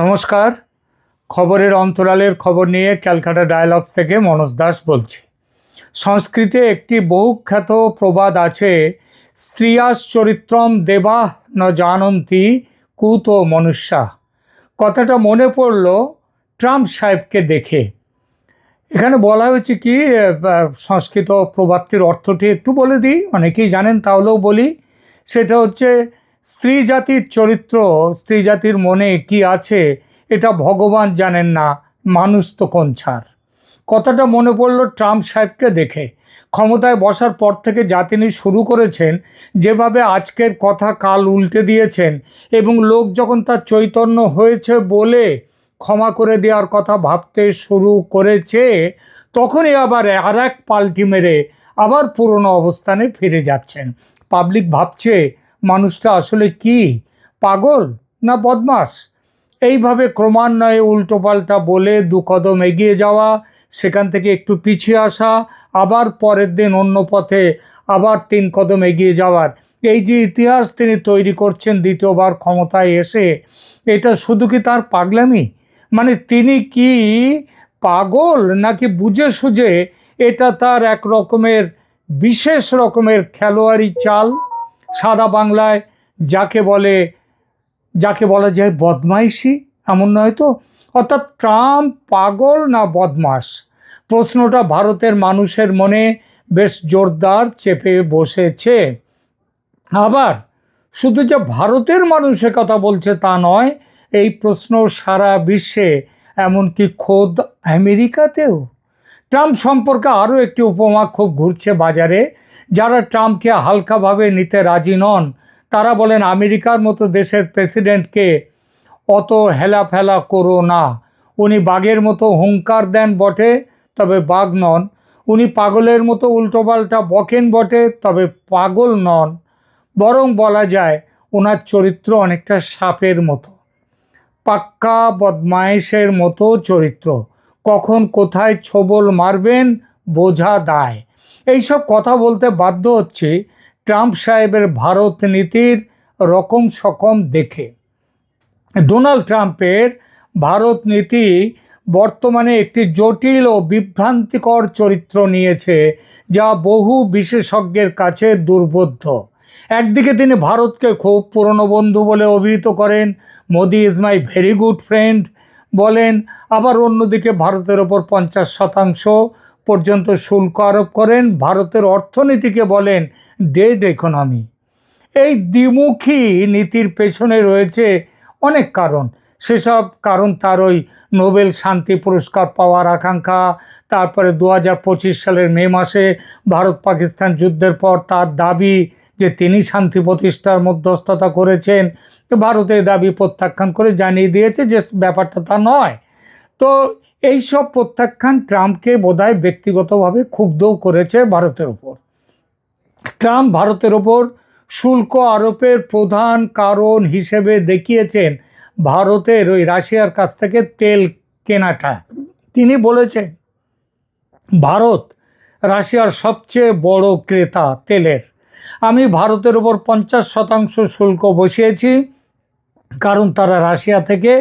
নমস্কার। খবরের অন্তরালের খবর নিয়ে ক্যালকাটা ডায়ালগস থেকে মনোজ দাস বলছি। সংস্কৃতে একটি বহুখ্যাত প্রবাদ আছে, স্ত্রিয়াস চরিত্রম দেবাহ ন জানন্তি কুত মনুষ্যা। কথাটা মনে পড়ল ট্রাম্প সাহেবকে দেখে। এখানে বলা হয়েছে কি সংস্কৃত প্রবাদটির অর্থটি একটু বলে দিই, অনেকেই জানেন তাহলেও বলি। সেটা হচ্ছে স্ত্রী জাতির চরিত্র স্ত্রী জাতির মনে কি আছে, এটা ভগবান জানেন না। মানুষ তো কোন ছাড়। কথাটা মনে পড়ল ট্রাম্প সাহেবকে দেখে। ক্ষমতায় বসার পর থেকে যা তিনি শুরু করেছেন, যেভাবে আজকের কথা কাল উল্টে দিয়েছেন, এবং লোক যখন তার চৈতন্য হয়েছে বলে ক্ষমা করে দেওয়ার কথা ভাবতে শুরু করেছে, তখনই আবার আর এক পাল্টি মেরে আবার পুরনো অবস্থানে ফিরে যাচ্ছেন। পাবলিক ভাবছে মানুষটা আসলে কি? পাগল না বদমাস? এইভাবে ক্রমান্বয়ে উল্টোপাল্টা বলে দু কদম এগিয়ে যাওয়া, সেখান থেকে একটু পিছিয়ে আসা, আবার পরের দিন অন্য পথে আবার তিন কদম এগিয়ে যাওয়ার। এই যে ইতিহাস তিনি তৈরি করছেন দ্বিতীয়বার ক্ষমতায় এসে, এটা শুধু কি তার পাগলামি? মানে তিনি কি পাগল নাকি বুঝে সুঝে এটা তার এক রকমের, বিশেষ রকমের খেলোয়াড়ি চাল? সাদা বাংলায় যাকে বলে, যাকে বলা যায় বদমাইশি, এমন নয় তো? অর্থাৎ ট্রাম্প পাগল না বদমাস? প্রশ্নটা ভারতের মানুষের মনে বেশ জোরদার চেপে বসেছে। আবার, শুধু যে ভারতের মানুষের কথা বলছে তা নয়, এই প্রশ্ন সারা বিশ্বে, এমনকি খোদ আমেরিকাতেও। ট্রাম্প সম্পর্কে আরও একটি উপমা খুব ঘুরছে বাজারে। যারা ট্রাম্পকে হালকাভাবে নিতে রাজি নন, তারা বলেন, আমেরিকার মতো দেশের প্রেসিডেন্টকে অত হেলাফেলা করো না। উনি বাঘের মতো হুঙ্কার দেন বটে, তবে বাঘ নন। উনি পাগলের মতো উল্টোপাল্টা বকেন বটে, তবে পাগল নন। বরং বলা যায় ওনার চরিত্র অনেকটা সাপের মতো। পাক্কা বদমায়েশের মতো চরিত্র। কখন কোথায় ছোবল মারবেন, বোঝা দায়। এইসব কথা বলতে বাধ্য হচ্ছে ট্রাম্প সাহেবের ভারত নীতির রকম সকম দেখে। ডোনাল্ড ট্রাম্পের ভারত নীতি বর্তমানে একটি জটিল ও বিভ্রান্তিকর চরিত্র নিয়েছে, যা বহু বিশেষজ্ঞের কাছে দুর্বোধ্য। একদিকে তিনি ভারতকে খুব পুরনো বন্ধু বলে অভিহিত করেন, Modi is my very good friend বলেন, আবার অন্যদিকে ভারতের ওপর পঞ্চাশ শতাংশ পর্যন্ত শুল্ক আরোপ করেন, ভারতের অর্থনীতিকে বলেন ডেড ইকোনমি এই দ্বিমুখী নীতির পেছনে রয়েছে অনেক কারণ। সেসব কারণ তার ওই নোবেল শান্তি পুরস্কার পাওয়ার আকাঙ্ক্ষা, তারপরে দু হাজার পঁচিশ সালের মে মাসে ভারত পাকিস্তান যুদ্ধের পর তার দাবি যে তিনি শান্তি প্রতিষ্ঠার মধ্যস্থতা করেছেন, ভারতের দাবি প্রত্যাখ্যান করে জানিয়ে দিয়েছে যে ব্যাপারটা তা নয়। তো এই সব প্রত্যাখ্যান ট্রাম্পকে বোধহয় ব্যক্তিগতভাবে ক্ষুব্ধও করেছে ভারতের ওপর। ট্রাম্প ভারতের ওপর শুল্ক আরোপের প্রধান কারণ হিসেবে দেখিয়েছেন ভারতের ওই রাশিয়ার কাছ থেকে তেল কেনাটা। তিনি বলেছেন, ভারত রাশিয়ার সবচেয়ে বড় ক্রেতা তেলের। আমি ভারতের ওপর পঞ্চাশ শতাংশ শুল্ক বসিয়েছি, কারণ তারা রাশিয়া থেকে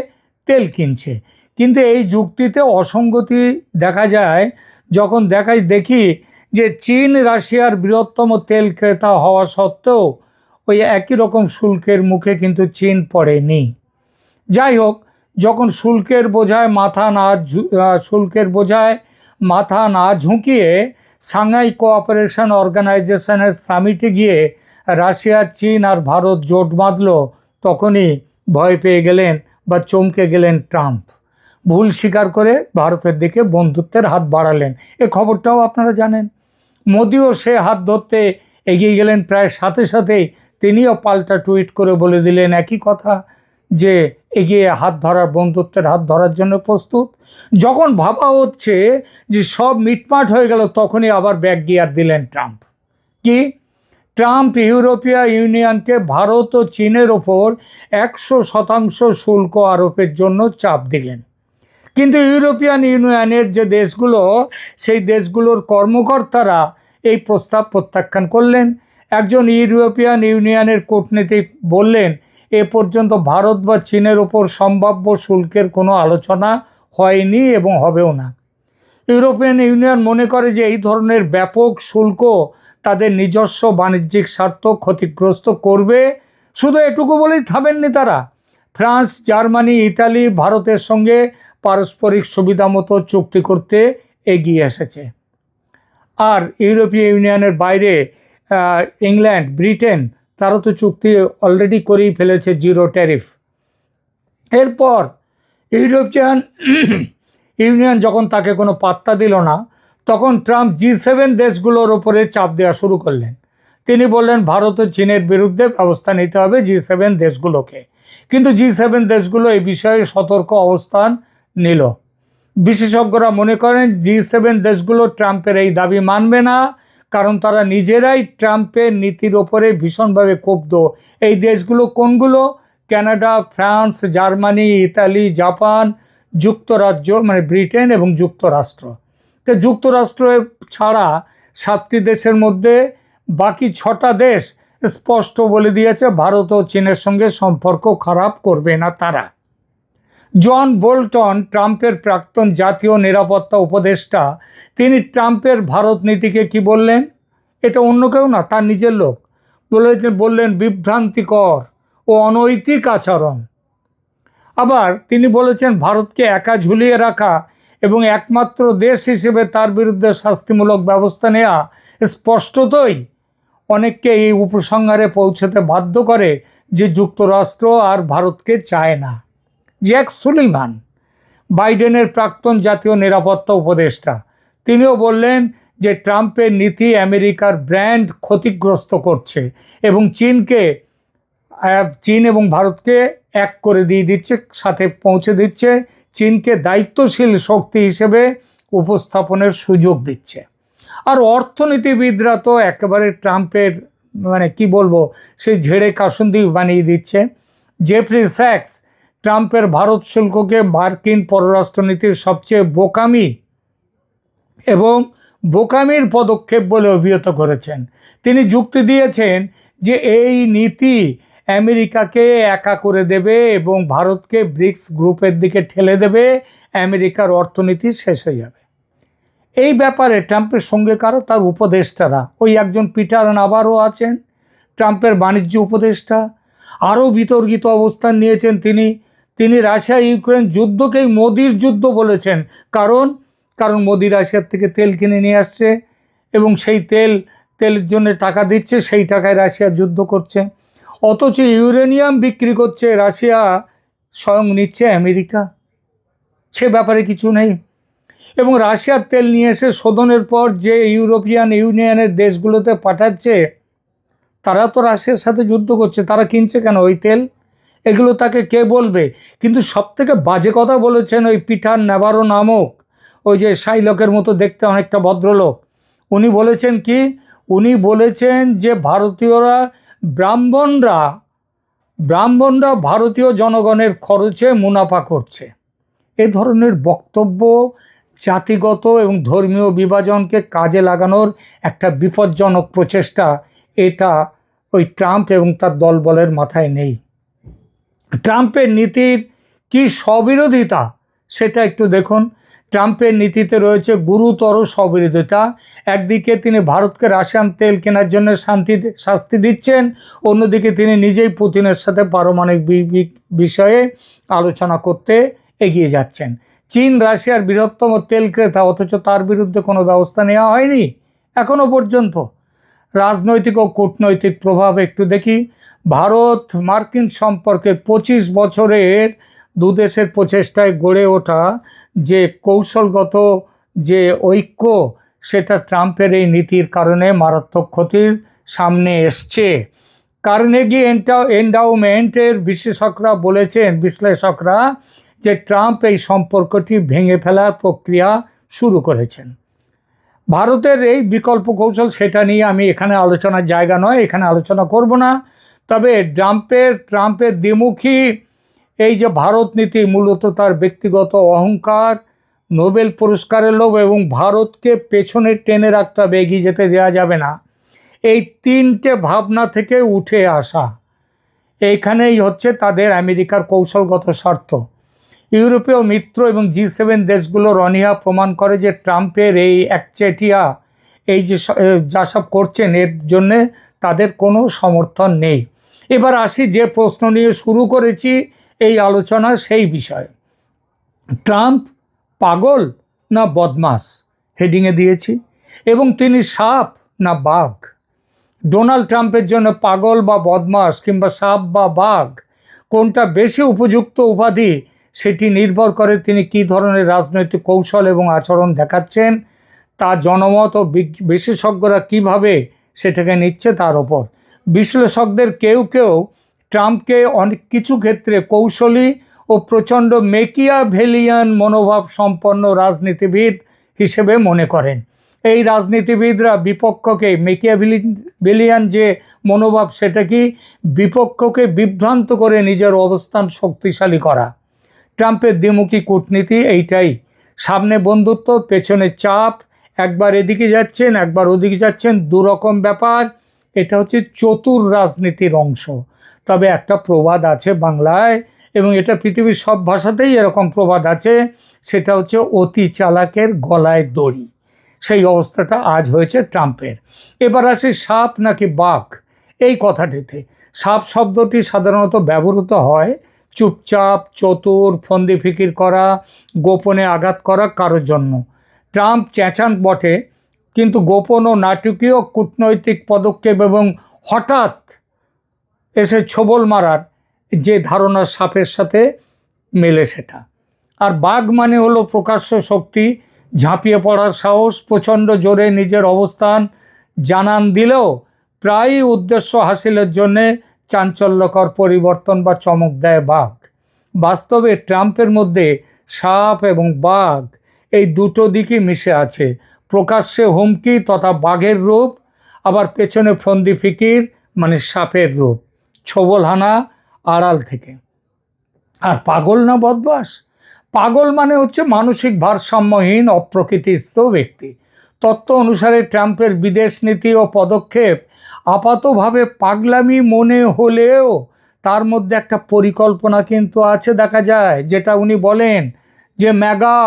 তেল কিনছে। কিন্তু এই যুক্তিতে অসঙ্গতি দেখা যায় যখন দেখাই দেখি যে চীন, রাশিয়ার বৃহত্তম তেল ক্রেতা হওয়া সত্ত্বেও ওই একই রকম শুল্কের মুখে কিন্তু চীন পড়েনি। যাই হোক, যখন শুল্কের বোঝায় মাথা না শুল্কের বোঝায় মাথা না ঝুঁকিয়ে সাংহাই কোঅপারেশন অর্গানাইজেশনের সামিটে গিয়ে রাশিয়া, চীন আর ভারত জোট বাঁধল, তখনই ভয় পেয়ে গেলেন বা চমকে গেলেন ট্রাম্প। ভুল স্বীকার করে ভারতের দিকে বন্ধুত্বের হাত বাড়ালেন। এ খবরটাও আপনারা জানেন। মোদিও সে হাত ধরতে এগিয়ে গেলেন। প্রায় সাথে সাথেই তিনিও পাল্টা টুইট করে বলে দিলেন একই কথা যে এগিয়ে হাত ধরার, বন্ধুত্বের হাত ধরার জন্য প্রস্তুত। যখন ভাবা হচ্ছে যে সব মিটমাট হয়ে গেল, তখনই আবার ব্যাক গিয়ার দিলেন ট্রাম্প। কি? ট্রাম্প ইউরোপীয় ইউনিয়নকে ভারত ও চীনের ওপর একশো শতাংশ শুল্ক আরোপের জন্য চাপ দিলেন। কিন্তু ইউরোপিয়ান ইউনিয়নের যে দেশগুলো, সেই দেশগুলোর কর্মকর্তারা এই প্রস্তাব প্রত্যাখ্যান করলেন। একজন ইউরোপিয়ান ইউনিয়নের কূটনীতিক বললেন, এ পর্যন্ত ভারত বা চীনের ওপর সম্ভাব্য শুল্কের কোনো আলোচনা হয়নি এবং হবেও না। ইউরোপিয়ান ইউনিয়ন মনে করে যে এই ধরনের ব্যাপক শুল্ক তাদের নিজস্ব বাণিজ্যিক স্বার্থ ক্ষতিগ্রস্ত করবে। শুধু এটুকু বলেই থামেননি তারা। ফ্রান্স, জার্মানি, ইতালি, ভারতের সঙ্গে পারস্পরিক সুবিধা মতো চুক্তি করতে এগিয়ে এসেছে। আর ইউরোপীয় ইউনিয়নের বাইরে ইংল্যান্ড, ব্রিটেন, তারা তো চুক্তি অলরেডি করেই ফেলেছে জিরো ট্যারিফ। এরপর ইউরোপিয়ান ইউনিয়ন যখন তাকে কোনো পাত্তা দিল না, তখন ট্রাম্প জি সেভেন দেশগুলোর ওপরে চাপ দেওয়া শুরু করলেন। তিনি বললেন, ভারত ও চীনের বিরুদ্ধে ব্যবস্থা নিতে হবে জি সেভেন দেশগুলোকে। কিন্তু জি সেভেন দেশগুলো এই বিষয়ে সতর্ক অবস্থান নিল। বিশেষজ্ঞরা মনে করেন জি সেভেন দেশগুলো ট্রাম্পের এই দাবি মানবে না, কারণ তারা নিজেরাই ট্রাম্পের নীতির ওপরে ভীষণভাবে ক্ষুব্ধ। এই দেশগুলো কোনগুলো? Canada, France, Germany, Italy, Japan, যুক্তরাজ্য মানে ব্রিটেন এবং যুক্তরাষ্ট্র। তো যুক্তরাষ্ট্র ছাড়া সাতটি দেশের মধ্যে বাকি ছটা দেশ স্পষ্ট বলে দিয়েছে, ভারত ও চীনের সঙ্গে সম্পর্ক খারাপ করবে না তারা। জন বোল্টন, ট্রাম্পের প্রাক্তন জাতীয় নিরাপত্তা উপদেষ্টা, তিনি ট্রাম্পের ভারত নীতিকে কি বললেন? এটা অন্য কেউ না, তার নিজের লোক। বলে বললেন, বিভ্রান্তিকর ও অনৈতিক আচরণ। আবার তিনি বলেছেন, ভারতকে একা ঝুলিয়ে রাখা এবং একমাত্র দেশ হিসেবে তার বিরুদ্ধে শাস্তিমূলক ব্যবস্থা নেওয়া স্পষ্টতই অনেককে এই উপসংহারে পৌঁছতে বাধ্য করে যে যুক্তরাষ্ট্র আর ভারতকে চায় না। জ্যাক সুলিভান, বাইডেনের প্রাক্তন জাতীয় নিরাপত্তা উপদেষ্টা। তিনিও বললেন যে ট্রাম্পের নীতি আমেরিকার ব্র্যান্ড ক্ষতিগ্রস্ত করছে এবং চীনকে চীন এবং ভারতকে এক করে দিয়ে দিচ্ছে, সাথে পৌঁছে দিচ্ছে, চীনকে দায়িত্বশীল শক্তি হিসেবে উপস্থাপনের সুযোগ দিচ্ছে। আর অর্থনীতিবিদরা তো একেবারে ট্রাম্পের মানে কি বলব, সেই ঝেড়ে কাসুন্দি বানিয়ে দিচ্ছে। জেফ্রি স্যাক্স ট্রাম্পের ভারত শুল্ককে মার্কিন পররাষ্ট্রনীতির সবচেয়ে বোকামি এবং বোকামির পদক্ষেপ বলে অভিহিত করেছেন। তিনি যুক্তি দিয়েছেন যে এই নীতি আমেরিকাকে একা করে দেবে এবং ভারতকে ব্রিক্স গ্রুপের দিকে ঠেলে দেবে, আমেরিকার অর্থনীতি শেষ হয়ে যাবে। এই ব্যাপারে ট্রাম্পের সঙ্গে কারও, তার উপদেষ্টারা, ওই একজন পিটার নাবারও আছেন, ট্রাম্পের বাণিজ্য উপদেষ্টা, আরও বিতর্কিত অবস্থান নিয়েছেন তিনি। তিনি রাশিয়া, ইউক্রেন যুদ্ধকেই মোদির যুদ্ধ বলেছেন। কারণ কারণ মোদি রাশিয়ার থেকে তেল কিনে নিয়ে আসছে এবং সেই তেল, তেলের জন্য টাকা দিচ্ছে, সেই টাকায় রাশিয়া যুদ্ধ করছে। অথচ ইউরেনিয়াম বিক্রি করছে, রাশিয়া স্বয়ং নিচ্ছে আমেরিকা। সে ব্যাপারে কিছু নেই। এবং রাশিয়ার তেল নিয়ে এসে শোধনের পর যে ইউরোপিয়ান ইউনিয়নের দেশগুলোতে পাঠাচ্ছে তারা তো রাশিয়ার সাথে যুদ্ধ করছে। তারা কিনছে কেন ওই তেল? এগুলো তাকে কে বলবে? কিন্তু সবথেকে বাজে কথা বলেছেন ওই পিঠার নেবারো নামক ওই যে সাইলকের মতো দেখতে অনেকটা ভদ্রলোক। উনি বলেছেন কি? উনি বলেছেন যে ভারতীয়রা, ব্রাহ্মণরা ব্রাহ্মণরা ভারতীয় জনগণের খরচে মুনাফা করছে। এ ধরনের বক্তব্য জাতিগত এবং ধর্মীয় বিভাজনকে কাজে লাগানোর একটা বিপজ্জনক প্রচেষ্টা। এটা ওই ট্রাম্প এবং তার দলবলের মাথায় নেই। ট্রাম্পের নীতির কি স্ববিরোধিতা সেটা একটু দেখুন। ট্রাম্পের নীতিতে রয়েছে গুরুতর স্ববিরোধিতা। একদিকে তিনি ভারতকে রাশিয়ান তেল কেনার জন্য শান্তি শাস্তি দিচ্ছেন, অন্যদিকে তিনি নিজেই পুতিনের সাথে পারমাণবিক বিষয়ে আলোচনা করতে এগিয়ে যাচ্ছেন। চীন রাশিয়ার বৃহত্তম তেল ক্রেতা, অথচ তার বিরুদ্ধে কোনো ব্যবস্থা নেওয়া হয়নি এখনও পর্যন্ত। রাজনৈতিক ও কূটনৈতিক প্রভাব একটু দেখি। ভারত মার্কিন সম্পর্কে পঁচিশ বছরের দু দেশের প্রচেষ্টায় গড়ে ওঠা যে কৌশলগত যে ঐক্য, সেটা ট্রাম্পের এই নীতির কারণে মারাত্মক ক্ষতির সামনে এসছে। কার্নেগি এন্টা এন্ডাউমেন্টের বিশেষজ্ঞরা বলেছেন, বিশ্লেষকরা, যে ট্রাম্প এই সম্পর্কটি ভেঙে ফেলার প্রক্রিয়া শুরু করেছেন। ভারতের এই বিকল্প কৌশল সেটা নিয়ে আমি এখানে আলোচনার জায়গা নয়, এখানে আলোচনা করব না। তবে ট্রাম্পের ট্রাম্পের দ্বিমুখী এই যে ভারত নীতি মূলত তার ব্যক্তিগত অহংকার, নোবেল পুরস্কারের লোভ এবং ভারতকে পেছনে টেনে রাখতে হবে, এগিয়ে যেতে দেওয়া যাবে না। এই তিনটে ভাবনা থেকে উঠে আসা। এইখানেই হচ্ছে তাদের আমেরিকার কৌশলগত স্বার্থ। ইউরোপীয় মিত্র এবং জি সেভেন দেশগুলোর অনীহা প্রমাণ করে যে ট্রাম্পের এই একচেটিয়া, এই যে যা সব করছেন, এর জন্যে তাদের কোনো সমর্থন নেই। এবার আসি যে প্রশ্ন নিয়ে শুরু করেছি এই আলোচনা সেই বিষয়ে। ট্রাম্প পাগল না বদমাস? হেডিংয়ে দিয়েছি। এবং তিনি সাপ না বাঘ? ডোনাল্ড ট্রাম্পের জন্য পাগল বা বদমাস কিংবা সাপ বা বাঘ কোনটা বেশি উপযুক্ত উপাধি সেটি নির্ভর করে তিনি কী ধরনের রাজনৈতিক কৌশল এবং আচরণ দেখাচ্ছেন, তা জনমত ও বিশেষজ্ঞরা কীভাবে সেটাকে নিচ্ছে তার ওপর। বিশ্লেষকদের কেউ কেউ ট্রাম্পকে অনেক কিছু ক্ষেত্রে কৌশলী ও প্রচণ্ড মেকিয়া ভেলিয়ান মনোভাব সম্পন্ন রাজনীতিবিদ হিসেবে মনে করেন। এই রাজনীতিবিদরা বিপক্ষকে মেকিয়া বেলিয়ান যে মনোভাব সেটা কি বিপক্ষকে বিভ্রান্ত করে নিজের অবস্থান শক্তিশালী করা? ট্রাম্পের দ্বিমুখী কূটনীতি এইটাই। সামনে বন্ধুত্ব, পেছনে চাপ, একবার এদিকে যাচ্ছেন, একবার ওদিকে যাচ্ছেন, দুরকম ব্যাপার। এটা হচ্ছে চতুর রাজনীতির অংশ। তবে একটা প্রবাদ আছে বাংলায় এবং এটা পৃথিবীর সব ভাষাতেই এরকম প্রবাদ আছে, সেটা হচ্ছে অতি চালাকের গলায় দড়ি। সেই অবস্থাটা আজ হয়েছে ট্রাম্পের। এবার আসে সাপ নাকি বাঘ? এই কথাটিতে। সাপ শব্দটি সাধারণত ব্যবহৃত হয় চুপচাপ, চতুর, ফন্দি ফিকির করা, গোপনে আঘাত করা কারোর জন্য। ট্রাম্প চেঁচান বটে কিন্তু গোপন ও নাটকীয় কূটনৈতিক পদক্ষেপ এবং হঠাৎ এসে ছোবল মারার যে ধারণা সাপের সাথে মেলে সেটা। আর বাঘ মানে হলো প্রকাশ্য শক্তি, ঝাঁপিয়ে পড়ার সাহস, প্রচণ্ড জোরে নিজের অবস্থান জানান দিলেও প্রায়ই উদ্দেশ্য হাসিলের জন্যে চাঞ্চল্যকর পরিবর্তন বা চমক দেয় বাঘ। বাস্তবে ট্রাম্পের মধ্যে সাপ এবং বাঘ এই দুটো দিকই মিশে আছে। প্রকাশ্যে হুমকি তথা বাঘের রূপ, আবার পেছনে ফন্দি ফিকির মানে সাপের রূপ। ছবল হানা আড়াল থেকে। আর পাগল না বদমাস? পাগল মানে হচ্ছে মানসিক ভারসাম্যহীন, অপ্রকৃতিস্থ ব্যক্তি। তত্ত্ব অনুসারে ট্রাম্পের বিদেশ নীতি ও পদক্ষেপ আপাতভাবে পাগলামি মনে হলেও তার মধ্যে একটা পরিকল্পনা কিন্তু আছে, দেখা যায়, যেটা উনি বলেন যে MAGA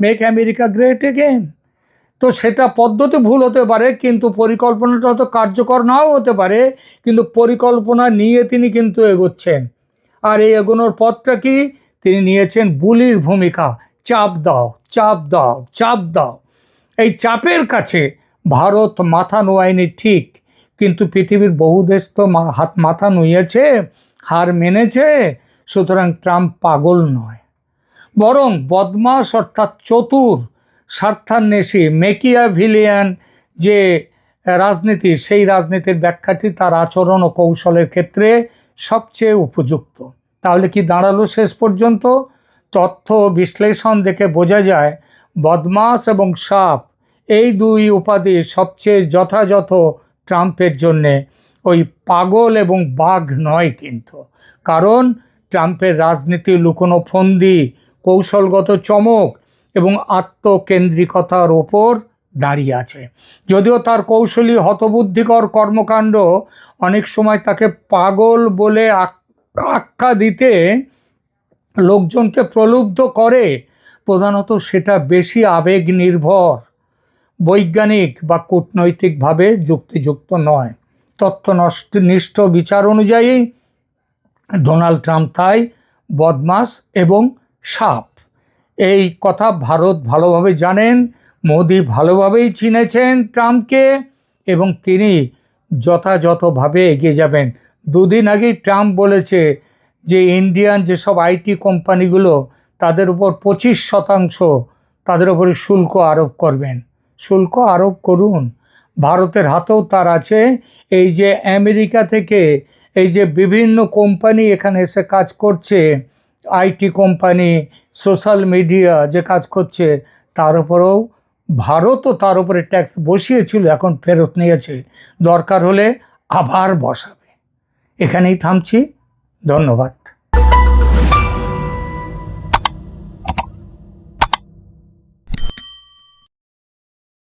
make America great again তো সেটা পদ্ধতি ভুল হতে পারে, কিন্তু পরিকল্পনাটা তো কার্যকর নাও হতে পারে, কিন্তু পরিকল্পনা নিয়ে তিনি কিন্তু এগোচ্ছেন। আর এই এগোনোর পথটা কি? তিনি নিয়েছেন বুলির ভূমিকা, চাপ দাও চাপ দাও চাপ দাও। এই চাপের কাছে ভারত মাথা নোয়ায়নি ঠিক, কিন্তু পৃথিবীর বহু দেশ তো হাত মাথা নুইয়েছে, হার মেনেছে, সুতরাং ট্রাম্প পাগল নয়। বরং বদমাস অর্থাৎ চতুর স্বার্থান্বেষী মেকিয়াভিলিয়ান যে রাজনীতি, সেই রাজনীতির ব্যাখ্যাটি তার আচরণ ও কৌশলের ক্ষেত্রে সবচেয়ে উপযুক্ত। তাহলে কি দাঁড়াল শেষ পর্যন্ত? তথ্য বিশ্লেষণ দেখে বোঝা যায়, বদমাস এবং সাপ এই দুই উপাধি সবচেয়ে যথাযথ ট্রাম্পের জন্যে। ওই পাগল এবং বাঘ নয় কিন্তু। কারণ ট্রাম্পের রাজনীতি লুকোনো ফন্দি, কৌশলগত চমক এবং আত্মকেন্দ্রিকতার ওপর দাঁড়িয়ে আছে। যদিও তার কৌশলী হতবুদ্ধিকর কর্মকাণ্ড অনেক সময় তাকে পাগল বলে আখ্যা দিতে লোকজনকে প্রলুব্ধ করে, প্রধানত সেটা বেশি আবেগ নির্ভর বৈজ্ঞানিক বা কূটনৈতিকভাবে যুক্তিযুক্ত নয়। তথ্য নিষ্ঠ বিচার অনুযায়ী ডোনাল্ড ট্রাম্প তাই বদমাস এবং সাপ। এই কথা ভারত ভালোভাবে জানেন, মোদি ভালোভাবেই চিনেছেন ট্রাম্পকে এবং তিনি যথাযথভাবে এগিয়ে যাবেন। দুদিন আগেই ট্রাম্প বলেছে যে ইন্ডিয়ান যেসব আইটি কোম্পানিগুলো তাদের উপর পঁচিশ শতাংশ তাদের উপরে শুল্ক আরোপ করবেন। শুল্ক আরোপ করুন। ভারতের হাতেও তার আছে। এই যে আমেরিকা থেকে এই যে বিভিন্ন কোম্পানি এখানে এসে কাজ করছে আইটি কোম্পানি, সোশ্যাল মিডিয়া যে কাজ করছে, তার উপরেও ভারতও তার উপরে ট্যাক্স বসিয়েছিল, এখন ফেরত নিয়েছে। দরকার হলে আবার বসাবে। এখানেই থামছি। ধন্যবাদ।